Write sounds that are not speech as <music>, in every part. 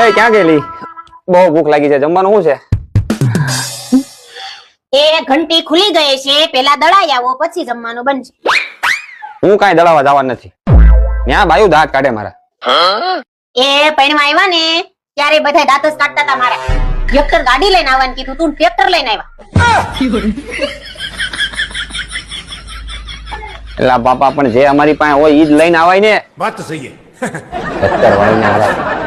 એ ક્યાં ગયેલી? બહુ ભૂખ લાગી છે. જમવાનું શું છે? એ ઘંટી ખુલી ગઈ છે. પેલા દળાઈ આવો પછી જમવાનું બનશે. હું કાઈ દળાવા જવા નથી. ત્યાં બાયુ દાંત કાઢે મારા. એ પૈણમાં આવ્યા ને ત્યારે બધા દાંત જ કાઢતા હતા મારા. ટ્રેક્ટર ગાડી લઈને આવવાનું કીધું તું ટ્રેક્ટર લઈને આવ્યા એલા બાપા પણ જે અમારી પાસે હોય એ જ લઈને આવાય ને. વાત તો સહી હે. <laughs>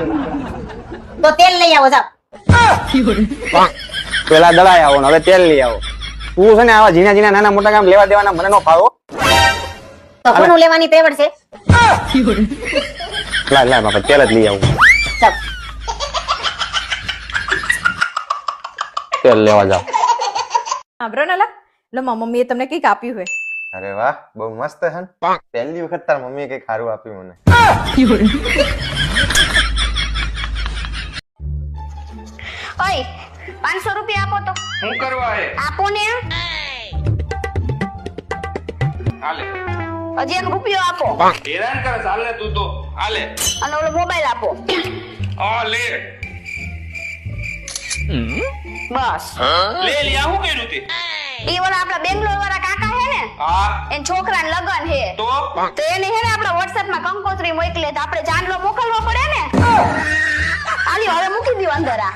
તો તેલ લઈ આવો જાઓ. પેલા દળાઈ આવો ને હવે તેલ લઈ આવો. તું છે ને આવા ઝીણા ઝીણા નાના મોટા કામ લેવા દેવાના મને નો ફાવો. તો કોનું લેવાની પેવડ છે? લા લા બાપા તેલ જ લઈ આવું. જાઓ. તેલ લેવા જાવ સાંભળો ને લા લો મમ્મીએ તમને કંઈક આપ્યું હોય. અરે વાહ બહુ મસ્ત છે ને પહેલી વખત તાર મમ્મીએ કંઈક સારું આપ્યું મને. <laughs> પાંચસો રૂપિયા આપો તો. હું કરવા હે? આપો ને. હાલે. હજી એક રૂપિયો આપો. હેરાન કરે ચાલે તું તો. હાલે. અને ઓલો મોબાઈલ આપો. આ લે બસ. લે લે આ હું કર્યું તે? ઈ ઓલા આપડા બેંગ્લોર વાળા કાકા હે ને હા. એન છોકરાને લગન હે. તો? તો એને હે ને આપડા વોટ્સએપમાં કંકોત્રી મોકલે તો આપણે ચાંદલો મોકલવો પડે ને. આલી હવે મૂકી દીધું અંદર આ.